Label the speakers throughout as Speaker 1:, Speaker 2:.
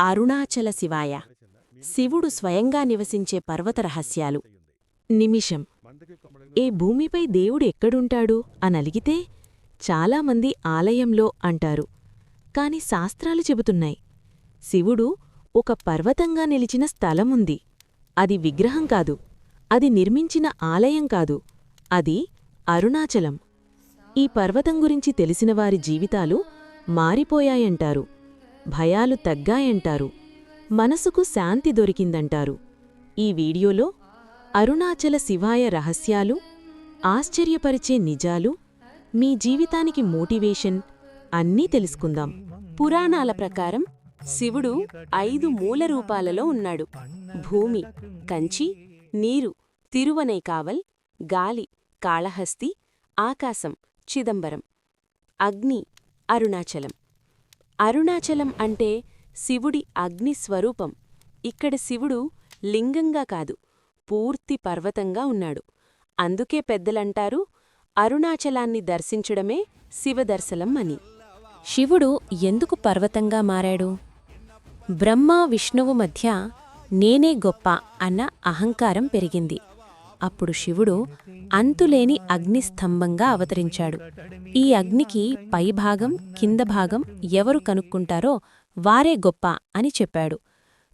Speaker 1: అరుణాచల శివాయ. శివుడు స్వయంగా నివసించే పర్వత రహస్యాలు. నిమిషం. ఏ భూమిపై దేవుడు ఎక్కడుంటాడు అనలిగితే చాలామంది ఆలయంలో అంటారు. కాని శాస్త్రాలు చెబుతున్నాయి. శివుడు ఒక పర్వతంగా నిలిచిన స్థలముంది. అది విగ్రహం కాదు. అది నిర్మించిన ఆలయం కాదు. అది అరుణాచలం. ఈ పర్వతం గురించి తెలిసినవారి జీవితాలు మారిపోయాయంటారు. భయాలు తగ్గాయంటారు. మనసుకు శాంతి దొరికిందంటారు. ఈ వీడియోలో అరుణాచల శివాయ రహస్యాలు ఆశ్చర్యపరిచే నిజాలు మీ జీవితానికి మోటివేషన్ అన్నీ తెలుసుకుందాం. పురాణాల ప్రకారం శివుడు ఐదు మూల రూపాలలో ఉన్నాడు. భూమి కంచి నీరు తిరువనైకావల్ గాలి కాళహస్తి ఆకాశం చిదంబరం. అగ్ని అరుణాచలం. అరుణాచలం అంటే శివుడి అగ్ని స్వరూపం. ఇక్కడ శివుడు లింగంగా కాదు పూర్తి పర్వతంగా ఉన్నాడు. అందుకే పెద్దలంటారు అరుణాచలాన్ని దర్శించడమే శివదర్శనం అని. శివుడు ఎందుకు పర్వతంగా మారాడు? బ్రహ్మ విష్ణువు మధ్య నేనే గొప్ప అన్న అహంకారం పెరిగింది. అప్పుడు శివుడు అంతులేని అగ్నిస్తంభంగా అవతరించాడు. ఈ అగ్నికి పైభాగం కింద భాగం ఎవరు కనుక్కుంటారో వారే గొప్ప అని చెప్పాడు.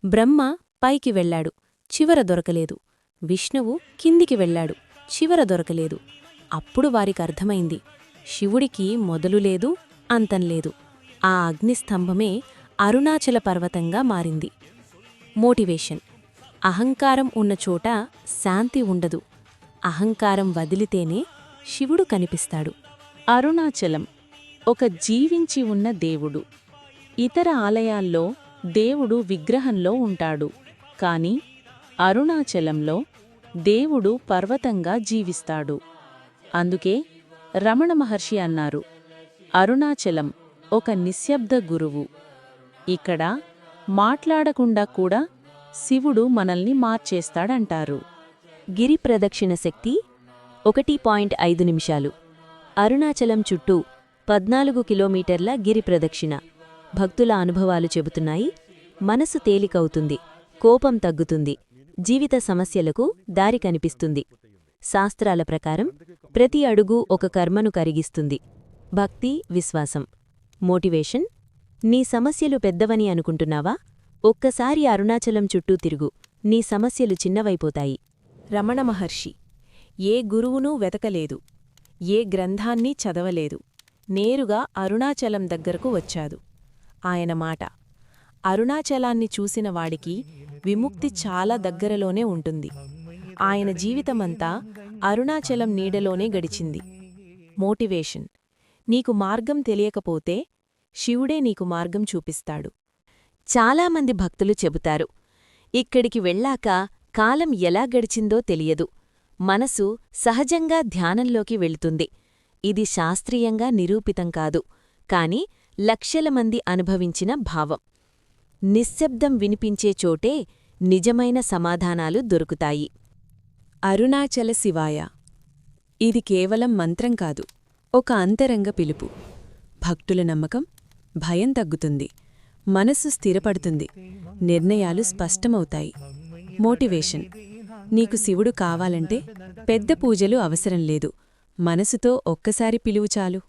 Speaker 1: బ్రహ్మ పైకి వెళ్ళాడు చివర దొరకలేదు. విష్ణువు కిందికి వెళ్ళాడు చివర దొరకలేదు. అప్పుడు వారికర్థమైంది శివుడికి మొదలు లేదు అంతం లేదు. ఆ అగ్నిస్తంభమే అరుణాచల పర్వతంగా మారింది. మోటివేషన్ అహంకారం ఉన్న చోట శాంతి ఉండదు. అహంకారం వదిలితేనే శివుడు కనిపిస్తాడు.
Speaker 2: అరుణాచలం ఒక జీవించి ఉన్న దేవుడు. ఇతర ఆలయాల్లో దేవుడు విగ్రహంలో ఉంటాడు. కాని అరుణాచలంలో దేవుడు పర్వతంగా జీవిస్తాడు. అందుకే రమణ మహర్షి అన్నారు అరుణాచలం ఒక నిశ్శబ్ద గురువు. ఇక్కడ మాట్లాడకుండా కూడా శివుడు మనల్ని మార్చేస్తాడంటారు.
Speaker 1: గిరి ప్రదక్షిణ శక్తి ఒకటి పాయింట్ ఐదు నిమిషాలు. అరుణాచలం చుట్టూ పద్నాలుగు కిలోమీటర్ల గిరి ప్రదక్షిణ. భక్తుల అనుభవాలు చెబుతున్నాయి. మనసు తేలికవుతుంది. కోపం తగ్గుతుంది. జీవిత సమస్యలకు దారి కనిపిస్తుంది. శాస్త్రాల ప్రకారం ప్రతి అడుగు ఒక కర్మను కరిగిస్తుంది. భక్తి విశ్వాసం. మోటివేషన్ నీ సమస్యలు పెద్దవని అనుకుంటున్నావా? ఒక్కసారి అరుణాచలం చుట్టూ తిరుగు. నీ సమస్యలు చిన్నవైపోతాయి. రమణ మహర్షి ఏ గురువునూ వెతకలేదు. ఏ గ్రంథాన్ని చదవలేదు. నేరుగా అరుణాచలం దగ్గరకు వచ్చాదు. ఆయన మాట అరుణాచలాన్ని చూసిన వాడికి విముక్తి చాలా దగ్గరలోనే ఉంటుంది. ఆయన జీవితమంతా అరుణాచలం నీడలోనే గడిచింది. మోటివేషన్ నీకు మార్గం తెలియకపోతే శివుడే నీకు మార్గం చూపిస్తాడు. చాలామంది భక్తులు చెబుతారు. ఇక్కడికి వెళ్ళాక కాలం ఎలా గడిచిందో తెలియదు. మనసు సహజంగా ధ్యానంలోకి వెళ్తుంది. ఇది శాస్త్రీయంగా నిరూపితం కాదు కాని లక్షల మంది అనుభవించిన భావం. నిశ్శబ్దం వినిపించే చోటే నిజమైన సమాధానాలు దొరుకుతాయి. అరుణాచల శివాయ. ఇది కేవలం మంత్రం కాదు ఒక అంతరంగ పిలుపు. భక్తుల నమ్మకం భయం తగ్గుతుంది. మనస్సు స్థిరపడుతుంది. నిర్ణయాలు స్పష్టమవుతాయి. మోటివేషన్. నీకు శివుడు కావాలంటే పెద్ద పూజలు అవసరం లేదు. మనసుతో ఒక్కసారి పిలువు చాలు.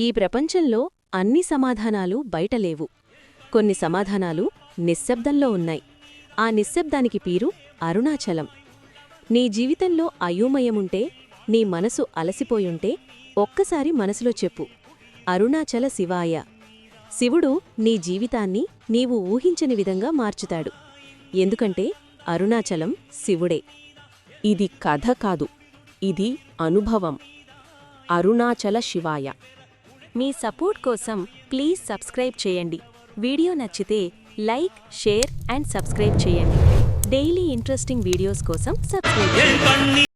Speaker 1: ఈ ప్రపంచంలో అన్ని సమాధానాలు బయటలేవు కొన్ని సమాధానాలు నిశ్శబ్దంలో ఉన్నాయి. ఆ నిశ్శబ్దానికి పీరు అరుణాచలం. నీ జీవితంలో అయోమయముంటే నీ మనసు అలసిపోయుంటే ఒక్కసారి మనసులో చెప్పు. అరుణాచల శివాయ. శివుడు నీ జీవితాన్ని నీవు ఊహించని విధంగా మార్చుతాడు. ఎందుకంటే అరుణాచలం శివుడే.
Speaker 2: ఇది కథ కాదు ఇది అనుభవం. అరుణాచల శివాయ.
Speaker 1: మీ సపోర్ట్ కోసం ప్లీజ్ సబ్స్క్రైబ్ చేయండి. వీడియో నచ్చితే లైక్ షేర్ అండ్ సబ్స్క్రైబ్ చేయండి. డైలీ ఇంట్రెస్టింగ్ వీడియోస్ కోసం సబ్స్క్రైబ్ చేయండి.